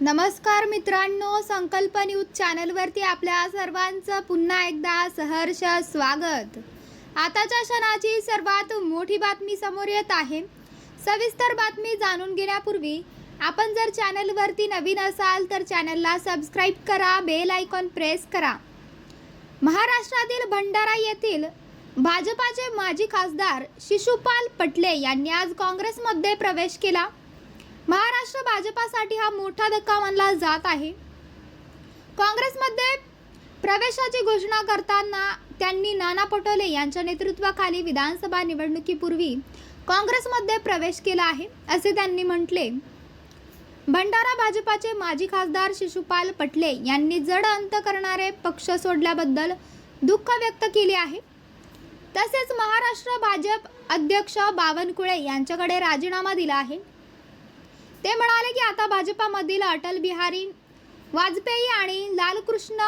नमस्कार मित्रांनो संकल्प न्यूज चॅनलवरती आपल्या सर्वांचं पुन्हा एकदा सहर्ष स्वागत. आताच्या क्षणाची सर्वात मोठी बातमी समोर येत आहे. सविस्तर बातमी जाणून घेण्यापूर्वी आपण जर चॅनलवरती नवीन असाल तर चॅनलला सबस्क्राईब करा बेल आयकॉन प्रेस करा. महाराष्ट्रातील भंडारा येथील भाजपाचे माजी खासदार शिशुपाल पटले यांनी आज काँग्रेसमध्ये प्रवेश केला. महाराष्ट्र भाजपासाठी हा मोठा धक्का मानला जात आहे. काँग्रेसमध्ये प्रवेशाची घोषणा करताना त्यांनी नाना पटोले यांच्या नेतृत्वाखाली विधानसभा निवडणुकीपूर्वी काँग्रेसमध्ये प्रवेश केला आहे असे त्यांनी म्हटले. भंडारा भाजपाचे माजी खासदार शिशुपाल पटले यांनी जड अंत करणारे पक्ष सोडल्याबद्दल दुःख व्यक्त केले आहे. तसेच महाराष्ट्र भाजप अध्यक्ष बावनकुळे यांच्याकडे राजीनामा दिला आहे. ते म्हणाले की आता भाजपामधील अटल बिहारी वाजपेयी आणि लालकृष्ण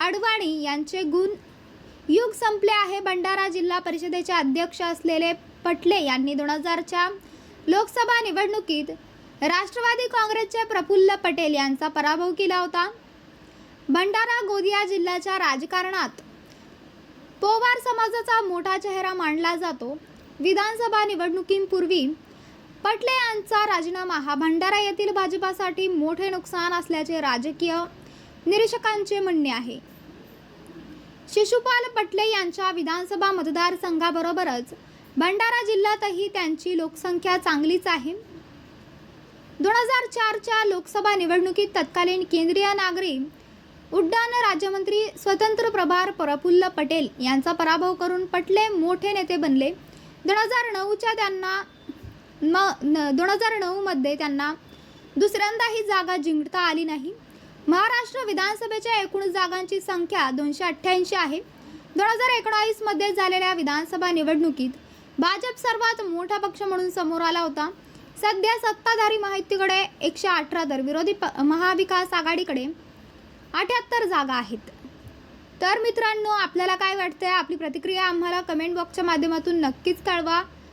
अडवाणी यांचे गुण युग संपले आहे. भंडारा जिल्हा परिषदेचे अध्यक्ष असलेले पटले यांनी दोन हजारच्या लोकसभा निवडणुकीत राष्ट्रवादी काँग्रेसचे प्रफुल्ल पटेल यांचा पराभव केला होता. भंडारा गोंदिया जिल्ह्याच्या राजकारणात पोवार समाजाचा मोठा चेहरा मानला जातो. विधानसभा निवडणुकींपूर्वी पटले यांचा राजीनामा हा भंडारा येथील भाजपासाठी मोठे नुकसान असल्याचे राजकीय निरीक्षकांचे म्हणणे आहे. शिशुपाल पटले यांच्या विधानसभा मतदारसंघाबरोबरच भंडारा जिल्ह्यातही त्यांची लोकसंख्या चांगलीच आहे. दोन हजार चारच्या लोकसभा निवडणुकीत तत्कालीन केंद्रीय नागरी उड्डाण राज्यमंत्री स्वतंत्र प्रभार प्रफुल्ल पटेल यांचा पराभव करून पटले मोठे नेते बनले. दोन हजार नऊच्या त्यांना म न दोन हजार नऊमध्ये त्यांना दुसऱ्यांदा ही जागा जिंकता आली नाही. महाराष्ट्र विधानसभेच्या एकूण जागांची संख्या दोनशे अठ्ठ्याऐंशी आहे. दोन हजार एकोणावीसमध्ये झालेल्या विधानसभा निवडणुकीत भाजप सर्वात मोठा पक्ष म्हणून समोर आला होता. सध्या सत्ताधारी माहितीकडे एकशे अठरा तर विरोधी प महाविकास आघाडीकडे अठ्याहत्तर जागा आहेत. तर मित्रांनो आपल्याला काय वाटतंय? आपली प्रतिक्रिया आम्हाला कमेंट बॉक्सच्या माध्यमातून नक्कीच कळवा.